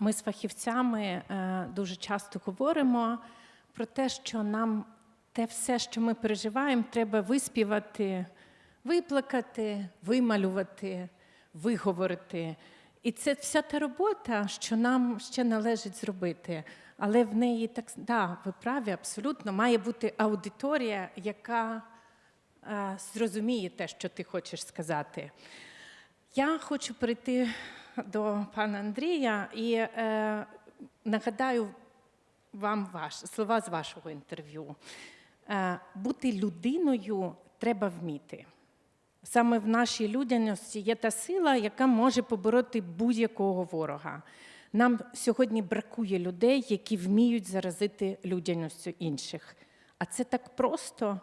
ми з фахівцями е, дуже часто говоримо про те, що нам те все, що ми переживаємо, треба виспівати, виплакати, вималювати, виговорити. І це вся та робота, що нам ще належить зробити. Але в неї так да, ви праві, абсолютно має бути аудиторія, яка е, зрозуміє те, що ти хочеш сказати. Я хочу перейти до пана Андрія і е, нагадаю вам ваш, слова з вашого інтерв'ю. Е, бути людиною треба вміти. Саме в нашій людяності є та сила, яка може побороти будь-якого ворога. Нам сьогодні бракує людей, які вміють заразити людяністю інших. А це так просто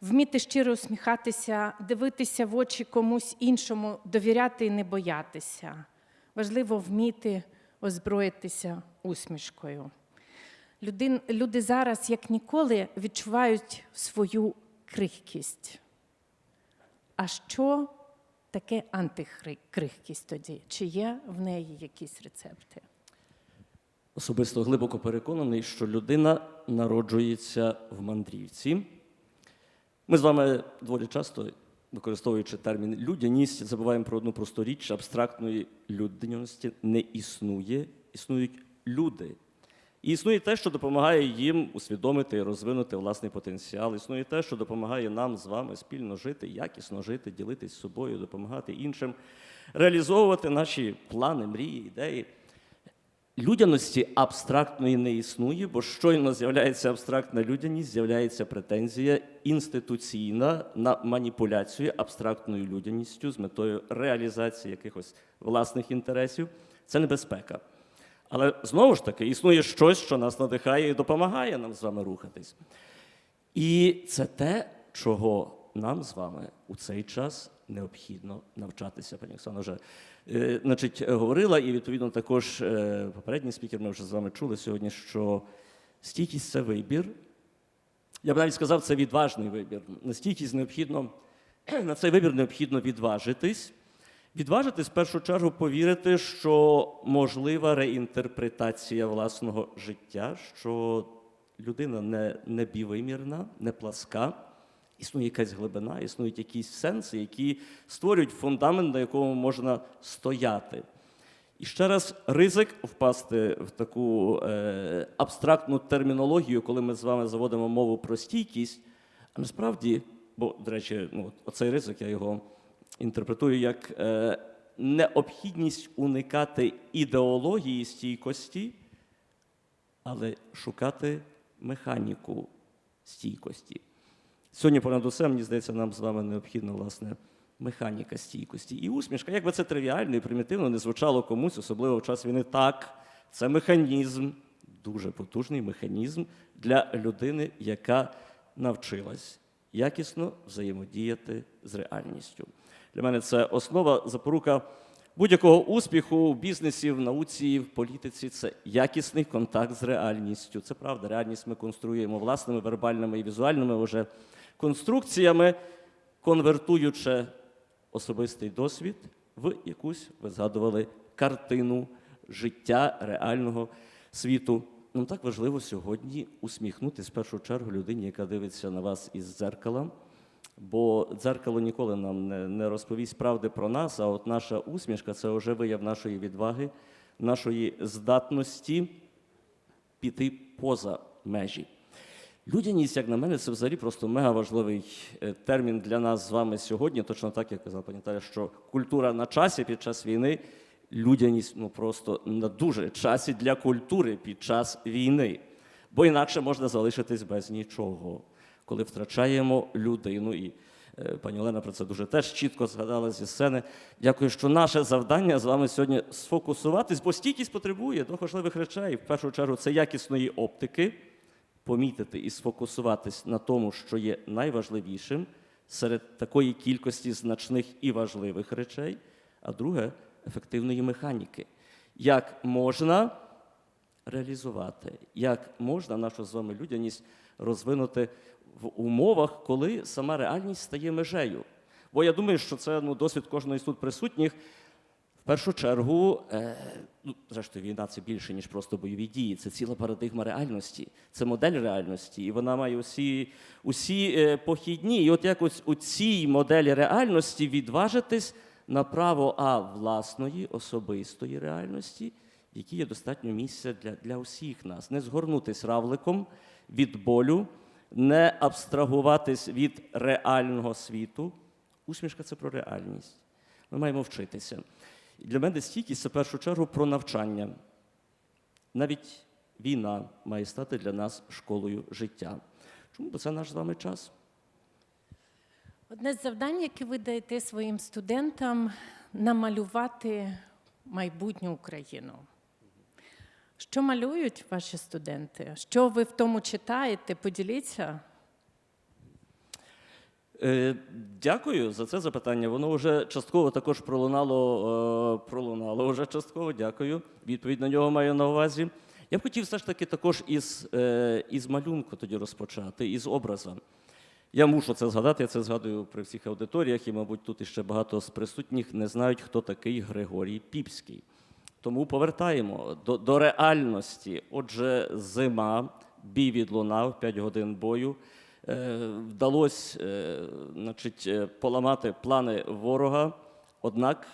вміти щиро усміхатися, дивитися в очі комусь іншому, довіряти і не боятися. Важливо вміти озброїтися усмішкою. Людин, люди зараз, як ніколи, відчувають свою крихкість. А що таке антикрихкість тоді? Чи є в неї якісь рецепти? Особисто глибоко переконаний, що людина народжується в мандрівці. Ми з вами доволі часто, використовуючи термін людяність, забуваємо про одну просту річ: абстрактної людяності не існує, існують люди. І існує те, що допомагає їм усвідомити і розвинути власний потенціал. Існує те, що допомагає нам з вами спільно жити, якісно жити, ділитись з собою, допомагати іншим, реалізовувати наші плани, мрії, ідеї. Людяності абстрактної не існує, бо щойно з'являється абстрактна людяність, з'являється претензія інституційна на маніпуляцію абстрактною людяністю з метою реалізації якихось власних інтересів. Це небезпека. Але знову ж таки існує щось, що нас надихає і допомагає нам з вами рухатись. І це те, чого нам з вами у цей час необхідно навчатися. Пані Оксана вже е, значить, говорила, і відповідно також е, попередній спікер ми вже з вами чули сьогодні, що стійкість це вибір. Я б навіть сказав, це відважний вибір. На стійкість необхідно, на цей вибір необхідно відважитись. Відважитись в першу чергу повірити, що можлива реінтерпретація власного життя, що людина не, не бівимірна, не пласка, існує якась глибина, існують якісь сенси, які створюють фундамент, на якому можна стояти. І ще раз ризик впасти в таку е, абстрактну термінологію, коли ми з вами заводимо мову про стійкість. А насправді, бо, до речі, ну, оцей ризик я його інтерпретую як е, необхідність уникати ідеології стійкості, але шукати механіку стійкості. Сьогодні, понад усе, мені здається, нам з вами необхідна власне механіка стійкості. І усмішка, як би це тривіально і примітивно не звучало комусь, особливо в час війни, так, це механізм, дуже потужний механізм для людини, яка навчилась якісно взаємодіяти з реальністю. Для мене це основа запорука будь-якого успіху в бізнесі, в науці, в політиці це якісний контакт з реальністю. Це правда, реальність ми конструюємо власними вербальними і візуальними вже конструкціями, конвертуючи особистий досвід в якусь, ви згадували, картину життя реального світу. Нам так важливо сьогодні усміхнутися в першу чергу людині, яка дивиться на вас із дзеркала. Бо дзеркало ніколи нам не розповість правди про нас, а от наша усмішка це вже вияв нашої відваги, нашої здатності піти поза межі. Людяність, як на мене, це взагалі просто мега важливий е, термін для нас з вами сьогодні. Точно так, як казав пані Таля, що культура на часі під час війни, людяність ну просто на дуже часі для культури під час війни. Бо інакше можна залишитись без нічого, коли втрачаємо людину. І е, пані Олена про це дуже теж чітко згадала зі сцени. Дякую, що наше завдання з вами сьогодні сфокусуватись, бо стійкість потребує двох важливих речей. В першу чергу, це якісної оптики помітити і сфокусуватись на тому, що є найважливішим серед такої кількості значних і важливих речей, а друге ефективної механіки. Як можна реалізувати, як можна нашу з вами людяність розвинути в умовах, коли сама реальність стає межею. Бо я думаю, що це ну, досвід кожного із тут присутніх. Першу чергу, е, ну, зрештою, війна це більше, ніж просто бойові дії. Це ціла парадигма реальності, це модель реальності, і вона має усі, усі е, похідні. І от якось у цій моделі реальності відважитись на право а власної особистої реальності, в якій є достатньо місця для, для усіх нас, не згорнутись равликом від болю, не абстрагуватись від реального світу. Усмішка це про реальність. Ми маємо вчитися. Для мене стійкість це в першу чергу про навчання. Навіть війна має стати для нас школою життя. Чому? Бо це наш з вами час. Одне з завдань, яке ви даєте своїм студентам, намалювати майбутню Україну. Що малюють ваші студенти? Що ви в тому читаєте? Поділіться. Е, Дякую за це запитання. Воно вже частково також пролунало, е, пролунало вже частково. Дякую. Відповідь на нього маю на увазі. Я б хотів все ж таки також із, е, із малюнку тоді розпочати, із образа. Я мушу це згадати, я це згадую при всіх аудиторіях, і, мабуть, тут іще багато з присутніх не знають, хто такий Григорій Піпський. Тому повертаємо до, до реальності. Отже, зима, бій відлунав, 5 годин бою. Е, вдалося е, значить, е, поламати плани ворога. Однак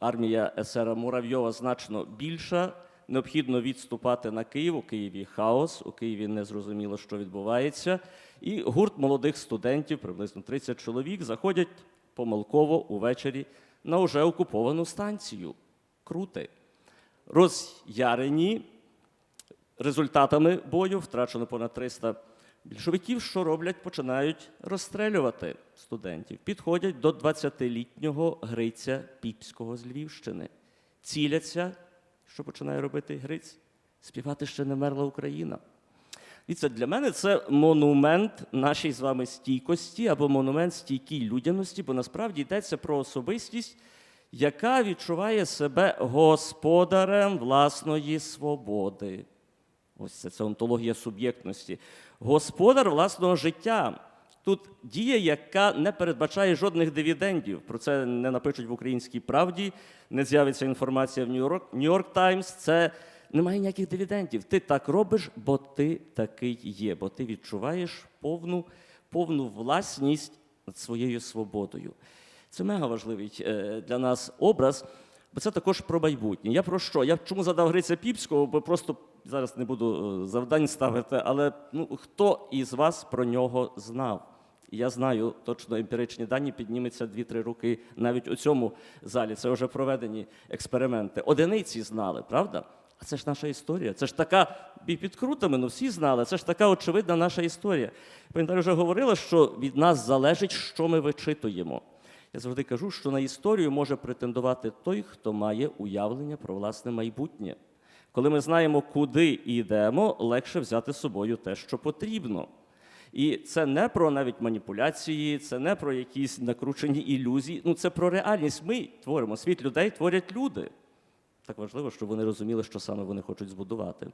армія есера Муравйова значно більша. Необхідно відступати на Київ. У Києві хаос, у Києві не зрозуміло, що відбувається. І гурт молодих студентів, приблизно 30 чоловік, заходять помилково увечері на вже окуповану станцію. Крути. Роз'ярені результатами бою втрачено понад 300 більшовиків. Що роблять? Починають розстрелювати студентів. Підходять до 20-літнього Гриця Піпського з Львівщини. Ціляться. Що починає робити Гриць? Співати ще не мерла Україна. І це для мене це монумент нашій з вами стійкості або монумент стійкій людяності, бо насправді йдеться про особистість, яка відчуває себе господарем власної свободи. Ось це, це онтологія суб'єктності. Господар власного життя. Тут дія, яка не передбачає жодних дивідендів. Про це не напишуть в українській правді, не з'явиться інформація в Нью-Йорк Таймс. Це немає ніяких дивідендів. Ти так робиш, бо ти такий є, бо ти відчуваєш повну, повну власність над своєю свободою. Це мега важливий е, для нас образ, бо це також про майбутнє. Я про що? Я чому задав Гриця Піпського, бо просто зараз не буду е, завдань ставити, але ну, хто із вас про нього знав? Я знаю точно емпіричні дані підніметься 2-3 роки навіть у цьому залі. Це вже проведені експерименти. Одиниці знали, правда? А це ж наша історія. Це ж така і під крутами, ну всі знали. Це ж така очевидна наша історія. Пам'ятаю, вже говорила, що від нас залежить, що ми вичитуємо. Я завжди кажу, що на історію може претендувати той, хто має уявлення про власне майбутнє. Коли ми знаємо, куди йдемо, легше взяти з собою те, що потрібно. І це не про навіть маніпуляції, це не про якісь накручені ілюзії. Ну це про реальність. Ми творимо світ людей, творять люди. Так важливо, щоб вони розуміли, що саме вони хочуть збудувати,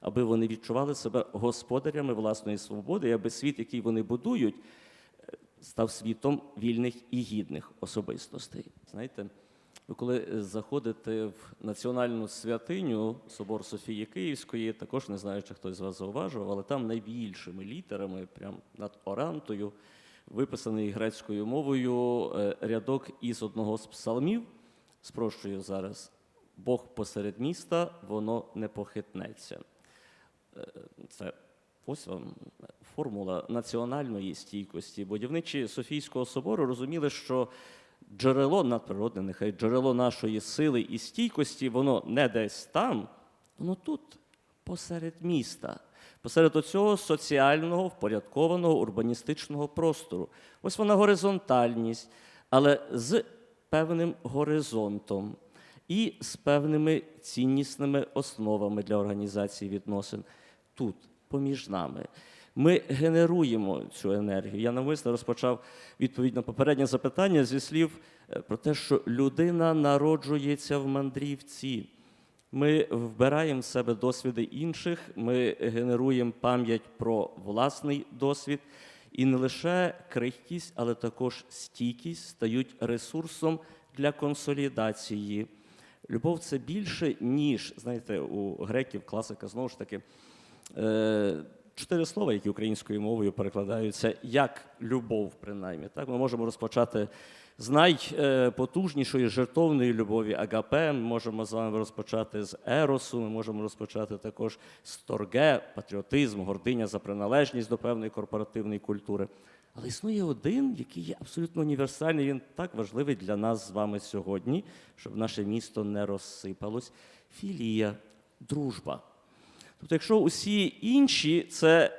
аби вони відчували себе господарями власної свободи, і аби світ, який вони будують, став світом вільних і гідних особистостей. Знаєте, ви коли заходите в національну святиню собор Софії Київської, також не знаю, чи хтось з вас зауважував, але там найбільшими літерами, прямо над орантою, виписаний грецькою мовою е, рядок із одного з псалмів. Спрощую зараз. Бог посеред міста, воно не похитнеться. Е, Це ось вам формула національної стійкості. Будівничі Софійського собору розуміли, що джерело надприродне, нехай джерело нашої сили і стійкості, воно не десь там, воно тут, посеред міста, посеред оцього соціального, впорядкованого урбаністичного простору. Ось вона горизонтальність, але з певним горизонтом і з певними ціннісними основами для організації відносин тут, поміж нами. Ми генеруємо цю енергію. Я навмисно розпочав відповідь на попереднє запитання зі слів е, про те, що людина народжується в мандрівці. Ми вбираємо в себе досвіди інших, ми генеруємо пам'ять про власний досвід. І не лише крихкість, але також стійкість стають ресурсом для консолідації Любов це більше, ніж, знаєте, у греків класика знову ж таки. Чотири слова, які українською мовою перекладаються як любов, принаймні. Так, ми можемо розпочати з найпотужнішої жертовної любові агапе. Ми можемо з вами розпочати з еросу. Ми можемо розпочати також з торге, патріотизм, гординя за приналежність до певної корпоративної культури. Але існує один, який є абсолютно універсальний. Він так важливий для нас з вами сьогодні, щоб наше місто не розсипалось. Філія, дружба. Тобто, якщо усі інші це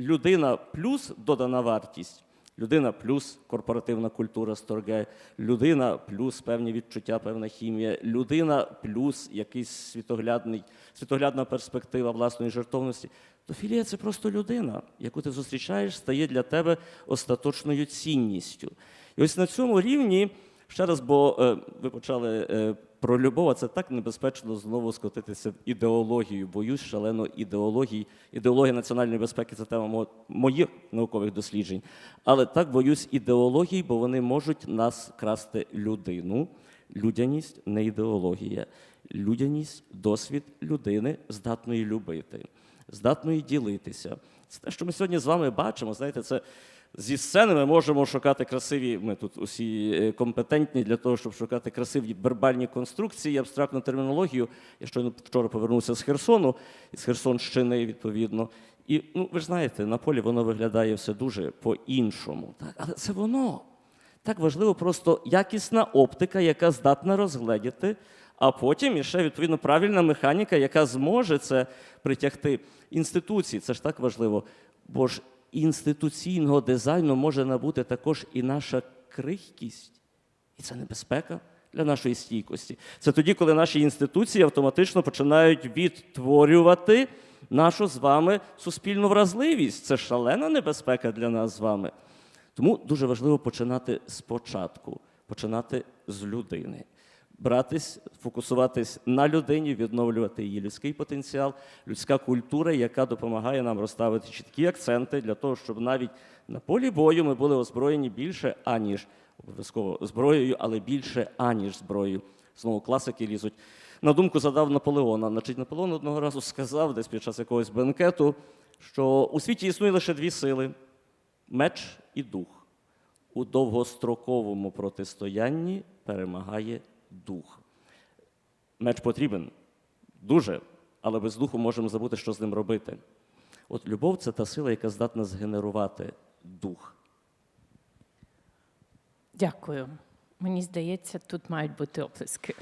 людина плюс додана вартість, людина плюс корпоративна культура сторге, людина плюс певні відчуття, певна хімія, людина плюс якийсь світоглядний, світоглядна перспектива власної жертовності, то філія це просто людина, яку ти зустрічаєш, стає для тебе остаточною цінністю. І ось на цьому рівні. Ще раз, бо е, ви почали е, про любов, а це так небезпечно знову скотитися в ідеологію. Боюсь шалено ідеології. Ідеологія національної безпеки це тема моїх наукових досліджень. Але так боюсь ідеологій, бо вони можуть нас красти людину. Людяність не ідеологія. Людяність досвід людини здатної любити, здатної ділитися. Це те, що ми сьогодні з вами бачимо. Знаєте, це зі сцени ми можемо шукати красиві. Ми тут усі е, компетентні для того, щоб шукати красиві вербальні конструкції, абстрактну термінологію. Я щойно вчора повернувся з Херсону, із Херсонщини, відповідно. І ну, ви ж знаєте, на полі воно виглядає все дуже по-іншому. Так? Але це воно. Так важливо просто якісна оптика, яка здатна розгледіти, а потім іще відповідно правильна механіка, яка зможе це притягти. Інституції, це ж так важливо. Бо ж інституційного дизайну може набути також і наша крихкість. І це небезпека для нашої стійкості. Це тоді, коли наші інституції автоматично починають відтворювати нашу з вами суспільну вразливість. Це шалена небезпека для нас з вами. Тому дуже важливо починати спочатку, починати з людини. Братись, фокусуватись на людині, відновлювати її людський потенціал, людська культура, яка допомагає нам розставити чіткі акценти для того, щоб навіть на полі бою ми були озброєні більше, аніж обов'язково зброєю, але більше, аніж зброєю. Знову класики лізуть. На думку задав Наполеона. Значить, Наполеон одного разу сказав, десь під час якогось бенкету, що у світі існує лише дві сили меч і дух. У довгостроковому протистоянні перемагає дух. Меч потрібен дуже, але без духу можемо забути, що з ним робити. От любов це та сила, яка здатна згенерувати дух. Дякую. Мені здається, тут мають бути оплески.